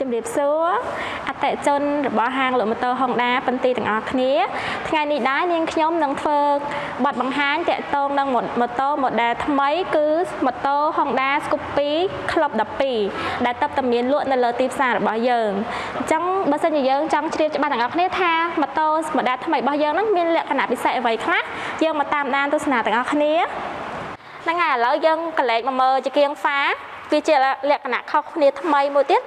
ជំរាបសួរអតិថិជនរបស់ហាងលក់ម៉ូតូ Honda ពិនទីទាំងអស់គ្នា ថ្ងៃនេះដែរនាងខ្ញុំនឹងធ្វើបទបង្ហាញតាក់ទងនឹងម៉ូតូ model ថ្មី គឺម៉ូតូ Honda Scoopy Club 12ដែលតបតែមានលក់នៅលើទីផ្សាររបស់យើងអញ្ចឹងបើសិនជាយើងចង់ជ្រាបច្បាស់ទាំងអស់គ្នាថាម៉ូតូ model ថ្មីរបស់យើងហ្នឹងមានលក្ខណៈពិសេសអ្វីខ្លះយើងមកតាមដានទស្សនាទាំងអស់គ្នាហ្នឹងហើយឥឡូវយើងកលែកមកមើលជាគៀងហ្វាវាជាលក្ខណៈខុសគ្នាថ្មីមួយទៀត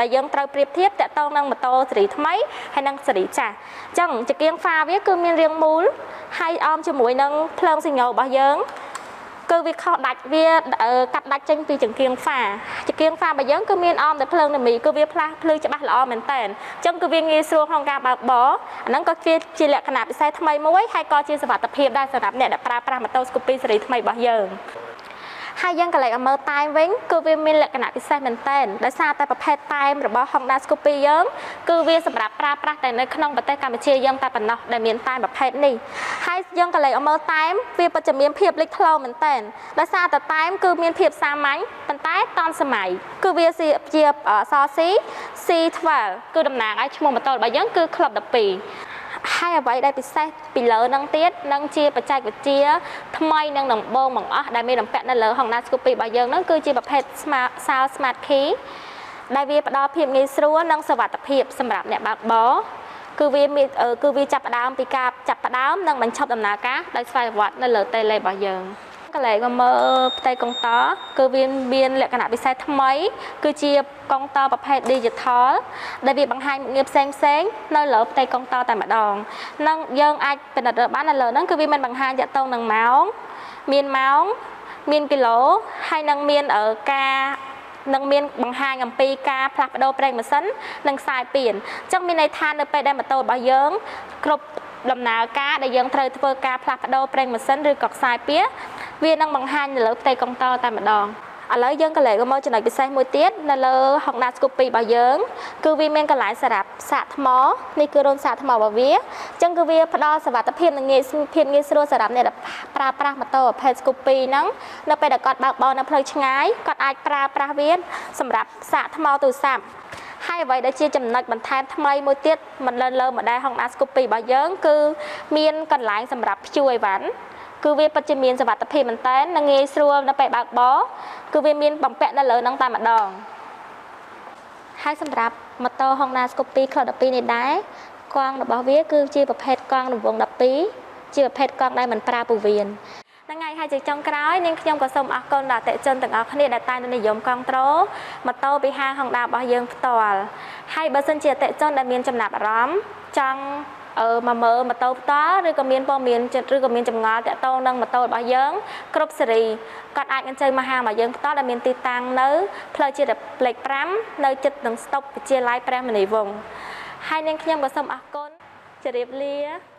ដែលយើងត្រូវប្រៀបធៀបតកតងនឹងម៉ូតូស៊េរីថ្មីហើយនិងស៊េរីចាស់អញ្ចឹងចង្គៀងហ្វាវាគឺមានរាងមូលហើយអមជាមួយនឹងភ្លើងសញ្ញោរបស់យើងគឺវាខុសដាច់វាកាត់ដាច់ចេញពីចង្គៀងហ្វាចង្គៀងហ្វារបស់យើងគឺមានអមតែភ្លើងនាមីគឺវាផ្លាស់ភ្លឺច្បាស់ល្អមែនតើអញ្ចឹងគឺវាងាយស្រួលក្នុងការបើកបរអាហ្នឹងក៏ជាជាលក្ខណៈពិសេសថ្មីមួយហើយក៏ជាសុវត្ថិភាពដែរសម្រាប់អ្នកដែលប្រើប្រាស់ម៉ូតូស្គូពីស៊េរីថ្មីរបស់យើង ហើយយើងក៏លេចឲ្យមើលតែមវិញគឺវាមានលក្ខណៈពិសេសមែនទែនដោយសារតែប្រភេទតែមរបស់ Honda Scoopy យើងគឺវាសម្រាប់ប្រើប្រាស់តែនៅក្នុងប្រទេសកម្ពុជាយើងតែប៉ុណ្ណោះដែលមានតែប្រភេទនេះហើយយើងក៏លេចឲ្យមើលតែមវាពិតជាមានភាពលេចធ្លោមែនទែនដោយសារតែតែមគឺមានភាពសាមញ្ញប៉ុន្តែតាន់សម័យគឺវាជាស C C12 គឺតំណាងឲ្យឈ្មោះម៉ូតូរបស់យើងគឺ Club 12 ហើយអ្វីដែលពិសេសពីលើនឹងទៀតនឹងជាបច្ចេកវិទ្យាថ្មីនិងដំបូងបង្អស់ដែលមានបំពាក់នៅលើ Honda Scoopy របស់យើងហ្នឹងគឺជាប្រភេទ Smart Sound Smart Key ដែលវាផ្ដល់ភាពងាយស្រួលនិងសុវត្ថិភាពសម្រាប់អ្នកបើកបរគឺវាមានគឺវាចាប់ផ្ដើមពីការចាប់ផ្ដើមនិងបញ្ឈប់ដំណើរការដោយស្វ័យប្រវត្តិនៅលើតេឡេរបស់យើង កន្លែងមកមើលផ្ទៃកុងតគឺវាមានលក្ខណៈពិសេសថ្មី គឺជាកុងតប្រភេទ Digital ដែលវាបង្ហាញមុខងារផ្សេងផ្សេងនៅលើផ្ទៃកុងតតែម្ដងនឹងយើងអាចពិនិត្យមើលបាននៅលើហ្នឹងគឺវាមានបង្ហាញតាក់ទងនឹងម៉ោងមានម៉ោងមានគីឡូហើយនឹងមានការនឹងមានបង្ហាញអំពីការផ្លាស់ប្ដូរប្រេងម៉ាស៊ីននិងខ្សែពានអញ្ចឹងមានន័យថានៅពេលដែលម៉ូតូរបស់យើង គ្រប់ដំណើរការដែលយើងត្រូវធ្វើការផ្លាស់ប្ដូរប្រេងម៉ាស៊ីនឬក៏ខ្សែពា វានឹងបង្ហាញនៅលើផ្ទៃកុងតតែម្ដងឥឡូវយើងក៏លេខមកចំណុចពិសេសមួយទៀតនៅលើ Honda Scoopy របស់យើង គឺវាមានកន្លែងសម្រាប់សាកថ្មនេះគឺរោងសាកថ្មរបស់វាអញ្ចឹងគឺវាផ្ដល់សុវត្ថិភាពនិងងាយភាពងាយស្រួលសម្រាប់អ្នកដែលប្រើប្រាស់ម៉ូតូប្រភេទ Scoopy ហ្នឹងនៅពេលដែលគាត់បើកបរនៅផ្លូវឆ្ងាយគាត់អាចប្រើប្រាស់វាសម្រាប់សាកថ្មទូរស័ព្ទហើយអ្វីដែលជាចំណុចបន្ថែមថ្មីមួយទៀតមិនលើលើ model Honda Scoopy របស់យើង គឺមានកន្លែងសម្រាប់ព្យួរអីវ៉ាន់ គឺវាពិតជាមានសុវត្ថិភាពមែនតើនិងងាយស្រួលនៅពេលបើកបរគឺវាមានបំពាក់នៅលើហ្នឹងតែម្ដងហើយសម្រាប់ម៉ូតូ Honda Scoopy Club 12នេះដែរកង់របស់វា គឺជាប្រភេទកង់រង្វង់12ជាប្រភេទកង់ដែលមិនប្រើពោះវៀនហ្នឹងហើយហើយជាចុងក្រោយនាងខ្ញុំក៏សូមអរគុណដល់អតិជនទាំងអស់គ្នាដែលតែងតែនិយមគ្រប់គ្រងម៉ូតូពីហាង Honda របស់យើងផ្ទាល់ហើយបើសិនជាអតិជនដែលមានចំណាប់អារម្មណ៍ចង់អឺ មកមើលម៉ូតូផ្ទាល់ឬក៏មានព័ត៌មានចិត្តឬក៏មានចម្ងល់តាក់ទងនឹងម៉ូតូរបស់យើងគ្រប់សេរីគាត់អាចអញ្ជើញមកហាងរបស់យើងផ្ទាល់ដែលមានទីតាំងនៅផ្លូវជាតិផ្លេខ5នៅជិតនឹងស្តុបវិទ្យាល័យព្រះមនីវង្សហើយនាងខ្ញុំក៏សូមអរគុណជម្រាបលា